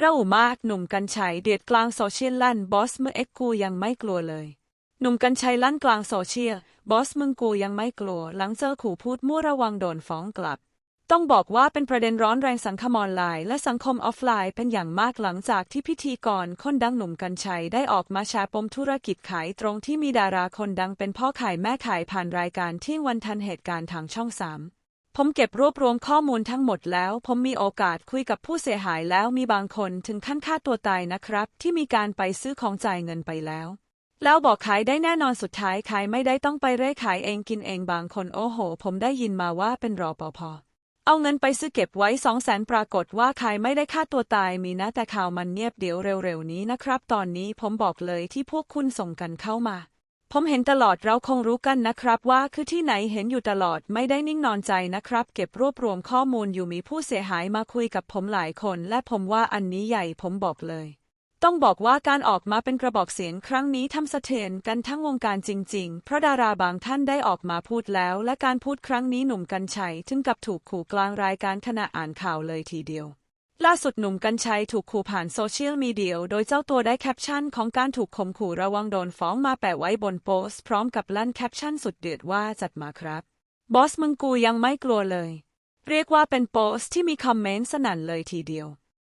เรามากหนุ่มกัญชัยเดือดกลางโซเชียลลั่นบอสเมื่อเอ็กกูยังไม่กลัวเลย หนุ่มกัญชัยลั่นกลางโซเชียลบอสมึงกูยังไม่กลัว หลังเจอขู่พูดมั่วระวังโดนฟ้องกลับ ต้องบอกว่าเป็นประเด็นร้อนแรงสังคมออนไลน์ และสังคมออฟไลน์เป็นอย่างมากหลังจากที่พิธีกรคนดังหนุ่มกัญชัยได้ออกมาแชร์ปมธุรกิจขายตรงที่มีดาราคนดังเป็นพ่อขายแม่ขายผ่านรายการที่วันทันเหตุการณ์ทางช่องสาม ผมเก็บรวบรวมข้อมูลทั้งหมดแล้ว ผมมีโอกาสคุยกับผู้เสียหายแล้วมีบางคนถึงขั้นฆ่าตัวตายนะครับ ที่มีการไปซื้อของจ่ายเงินไปแล้ว แล้วบอกขายได้แน่นอนสุดท้ายขายไม่ได้ต้องไปเร่ขายเองกินเองบางคนโอ้โห ผมได้ยินมาว่าเป็นรอปภเอาเงินไปซื้อเก็บไว้สองแสนปรากฏว่าขายไม่ได้ฆ่าตัวตายมีนะแต่ข่าวมันเงียบเดี๋ยวเร็วๆนี้นะครับ ตอนนี้ผมบอกเลยที่พวกคุณส่งกันเข้ามา ผมเห็นตลอดเราคงรู้กันนะครับว่าคือที่ไหนเห็นอยู่ตลอดไม่ได้นิ่งนอนใจนะครับ เก็บรวบรวมข้อมูลอยู่มีผู้เสียหายมาคุยกับผมหลายคน และผมว่าอันนี้ใหญ่ผมบอกเลย ต้องบอกว่าการออกมาเป็นกระบอกเสียงครั้งนี้ทำสะเทือนกันทั้งวงการจริง ๆ เพราะดาราบางท่านได้ออกมาพูดแล้ว และการพูดครั้งนี้หนุ่มกัญชัยถึงกับถูกขู่กลางรายการขณะอ่านข่าวเลยทีเดียว ล่าสุดหนุ่มกัญชัยถูกขู่ผ่านโซเชียลมีเดียโดยเจ้าตัวได้แคปชั่นของการถูกข่มขู่ระวังโดนฟ้องมาแปะไว้บนโพสต์พร้อมกับลั่นแคปชั่นสุดเดือดว่าจัดมาครับ บอสมึงกูยังไม่กลัวเลย เรียกว่าเป็นโพสต์ที่มีคอมเมนต์สนั่นเลยทีเดียว